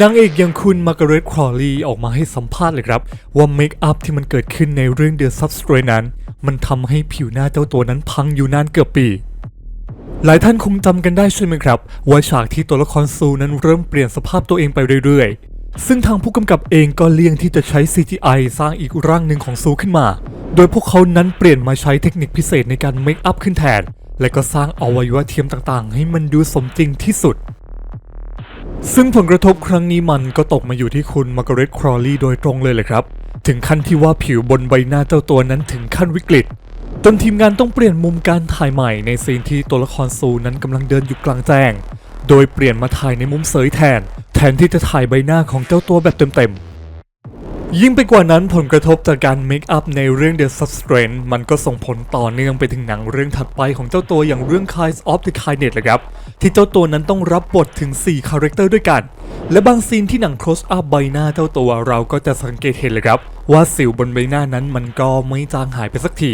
นางเอกอย่างคุณมาร์กาเร็ตครอลีออกมาให้สัมภาษณ์เลยครับ ว่าเมคอัพที่มันเกิดขึ้นในเรื่อง The Substance นั้น มันทำให้ผิวหน้าเจ้าตัวนั้นพังอยู่นานเกือบปี หลายท่านคงจำกันได้ใช่ไหมครับ ว่าฉากที่ตัวละครซูนั้นเริ่มเปลี่ยนสภาพตัวเองไปเรื่อยๆ ซึ่งทางผู้กำกับเองก็เลี่ยงที่จะใช้ CGI สร้างอีกร่างหนึ่งของซูขึ้นมา โดยพวกเขานั้นเปลี่ยนมาใช้เทคนิคพิเศษในการเมคอัพขึ้นแทน และก็สร้างอวัยวะเทียมต่างๆ ให้มันดูสมจริงที่สุด ซึ่งผลกระทบครั้งนี้มันก็ตกมาอยู่ที่คุณมาร์กาเร็ตครอลีโดยตรงเลยเลยครับ ถึงขั้นที่ว่าผิวบนใบหน้าเจ้าตัวนั้นถึงขั้นวิกฤต จนทีมงานต้องเปลี่ยนมุมการถ่ายใหม่ในซีนที่ตัวละครซูนั้นกำลังเดินอยู่กลางแจ้ง โดยเปลี่ยนมาถ่ายในมุมเสยแทน แทนที่จะถ่ายใบหน้าของเจ้าตัวแบบเต็มๆ ยิ่งไปกว่านั้นผลกระทบจากการเมคอัพในเรื่อง The Substance มันก็ส่งผลต่อเนื่องไปถึงหนังเรื่องถัดไปของเจ้าตัวอย่างเรื่อง Kinds of the Kindness เลยครับ ที่เจ้าตัวนั้นต้องรับบทถึง 4 คาแรคเตอร์ด้วยกัน และบางซีนที่หนัง close up ใบหน้าเจ้าตัวเราก็จะสังเกตเห็นเลยครับ ว่าสิวบนใบหน้านั้นมันก็ไม่จางหายไปสักที